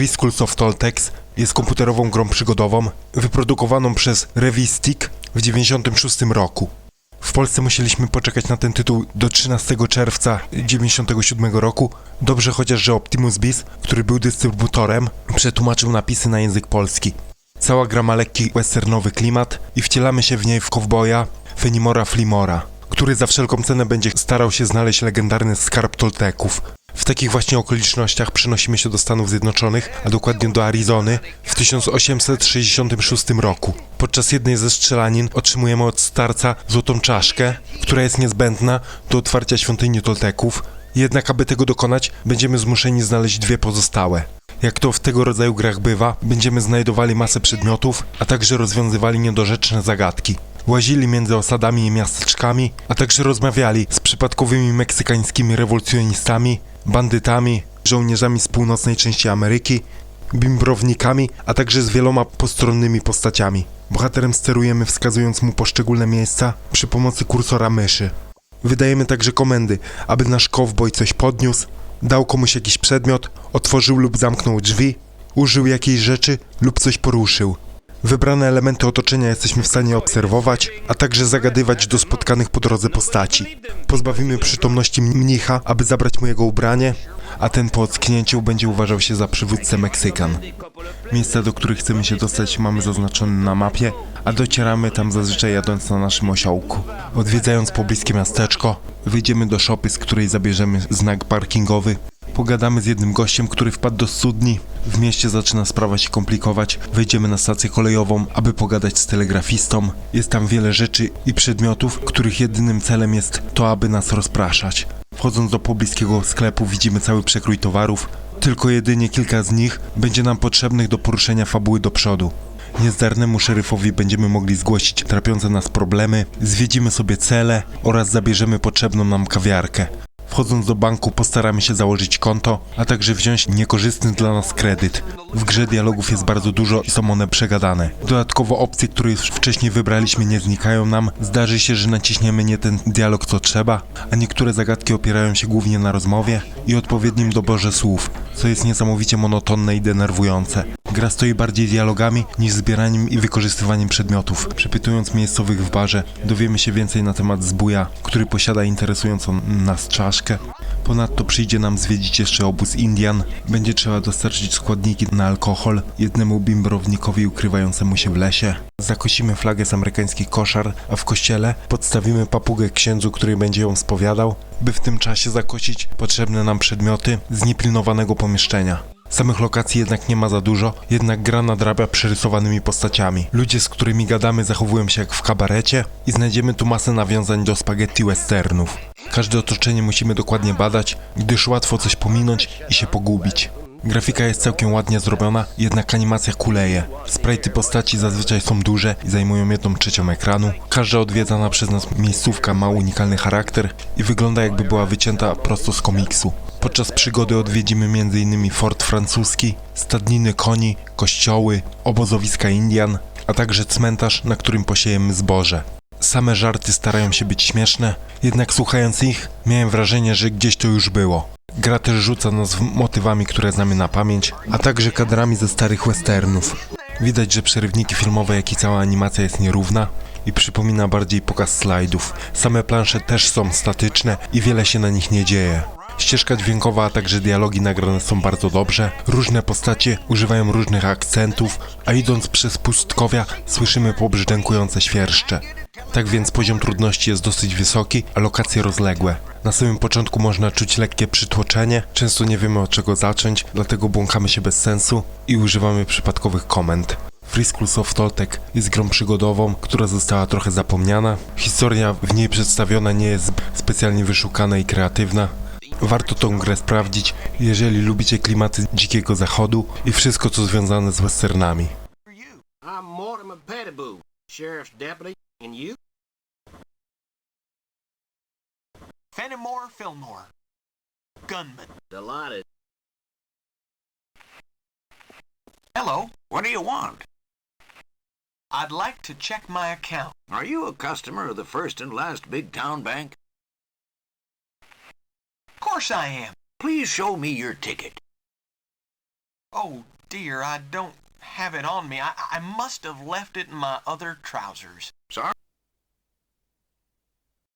Free Schools of Toltecs jest komputerową grą przygodową wyprodukowaną przez Revistic w 96 roku. W Polsce musieliśmy poczekać na ten tytuł do 13 czerwca 97 roku. Dobrze chociaż, że Optimus Bis, który był dystrybutorem, przetłumaczył napisy na język polski. Cała gra ma lekki westernowy klimat i wcielamy się w niej w kowboja Fenimora Flimora, który za wszelką cenę będzie starał się znaleźć legendarny skarb Tolteków. W takich właśnie okolicznościach przenosimy się do Stanów Zjednoczonych, a dokładnie do Arizony w 1866 roku. Podczas jednej ze strzelanin otrzymujemy od starca złotą czaszkę, która jest niezbędna do otwarcia świątyni Tolteków. Jednak aby tego dokonać, będziemy zmuszeni znaleźć dwie pozostałe. Jak to w tego rodzaju grach bywa, będziemy znajdowali masę przedmiotów, a także rozwiązywali niedorzeczne zagadki. Łazili między osadami i miasteczkami, a także rozmawiali z przypadkowymi meksykańskimi rewolucjonistami, bandytami, żołnierzami z północnej części Ameryki, bimbrownikami, a także z wieloma postronnymi postaciami. Bohaterem sterujemy wskazując mu poszczególne miejsca przy pomocy kursora myszy. Wydajemy także komendy, aby nasz kowboj coś podniósł, dał komuś jakiś przedmiot, otworzył lub zamknął drzwi, użył jakiejś rzeczy lub coś poruszył. Wybrane elementy otoczenia jesteśmy w stanie obserwować, a także zagadywać do spotkanych po drodze postaci. Pozbawimy przytomności mnicha, aby zabrać mu jego ubranie, a ten po ocknięciu będzie uważał się za przywódcę Meksykan. Miejsca, do których chcemy się dostać mamy zaznaczone na mapie, a docieramy tam zazwyczaj jadąc na naszym osiołku. Odwiedzając pobliskie miasteczko, wyjdziemy do szopy, z której zabierzemy znak parkingowy, Pogadamy z jednym gościem, który wpadł do studni. W mieście zaczyna sprawa się komplikować. Wejdziemy na stację kolejową, aby pogadać z telegrafistą. Jest tam wiele rzeczy i przedmiotów, których jedynym celem jest to, aby nas rozpraszać. Wchodząc do pobliskiego sklepu widzimy cały przekrój towarów. Tylko jedynie kilka z nich będzie nam potrzebnych do poruszenia fabuły do przodu. Niezdarnemu szeryfowi będziemy mogli zgłosić trapiące nas problemy, zwiedzimy sobie cele oraz zabierzemy potrzebną nam kawiarkę. Wchodząc do banku postaramy się założyć konto, a także wziąć niekorzystny dla nas kredyt. W grze dialogów jest bardzo dużo i są one przegadane. Dodatkowo opcje, które już wcześniej wybraliśmy nie znikają nam. Zdarzy się, że naciśniemy nie ten dialog co trzeba, a niektóre zagadki opierają się głównie na rozmowie i odpowiednim doborze słów, co jest niesamowicie monotonne i denerwujące. Gra stoi bardziej dialogami niż zbieraniem i wykorzystywaniem przedmiotów. Przepytując miejscowych w barze, dowiemy się więcej na temat zbója, który posiada interesującą nas czaszkę. Ponadto przyjdzie nam zwiedzić jeszcze obóz Indian. Będzie trzeba dostarczyć składniki na alkohol jednemu bimbrownikowi ukrywającemu się w lesie. Zakosimy flagę z amerykańskich koszar, a w kościele podstawimy papugę księdzu, który będzie ją spowiadał. By w tym czasie zakosić potrzebne nam przedmioty z niepilnowanego pomieszczenia. Samych lokacji jednak nie ma za dużo, jednak gra nadrabia przerysowanymi postaciami. Ludzie, z którymi gadamy, zachowują się jak w kabarecie i znajdziemy tu masę nawiązań do spaghetti westernów. Każde otoczenie musimy dokładnie badać, gdyż łatwo coś pominąć i się pogubić. Grafika jest całkiem ładnie zrobiona, jednak animacja kuleje. Sprite postaci zazwyczaj są duże i zajmują jedną trzecią ekranu. Każda odwiedzana przez nas miejscówka ma unikalny charakter i wygląda jakby była wycięta prosto z komiksu. Podczas przygody odwiedzimy m.in. fort francuski, stadniny koni, kościoły, obozowiska Indian, a także cmentarz, na którym posiejemy zboże. Same żarty starają się być śmieszne, jednak słuchając ich, miałem wrażenie, że gdzieś to już było. Gra też rzuca nas motywami, które znamy na pamięć, a także kadrami ze starych westernów. Widać, że przerywniki filmowe, jak i cała animacja jest nierówna i przypomina bardziej pokaz slajdów. Same plansze też są statyczne i wiele się na nich nie dzieje. Ścieżka dźwiękowa, a także dialogi nagrane są bardzo dobrze. Różne postacie używają różnych akcentów, a idąc przez pustkowia słyszymy pobrzdękujące świerszcze. Tak więc poziom trudności jest dosyć wysoki, a lokacje rozległe. Na samym początku można czuć lekkie przytłoczenie, często nie wiemy od czego zacząć, dlatego błąkamy się bez sensu i używamy przypadkowych komend. Free of Toltec jest grą przygodową, która została trochę zapomniana. Historia w niej przedstawiona nie jest specjalnie wyszukana i kreatywna. Warto tą grę sprawdzić, jeżeli lubicie klimaty dzikiego zachodu i wszystko co związane z westernami. I'm Mortimer Pettiboo, Sheriff's Deputy, and you? Fenimore Fillmore. Gunman. Delighted. Hello. What do you want? I'd like to check my account. Are you a customer of the first and last big town bank? Of course I am. Please show me your ticket. Oh dear, I don't have it on me. I, I must have left it in my other trousers. Sorry,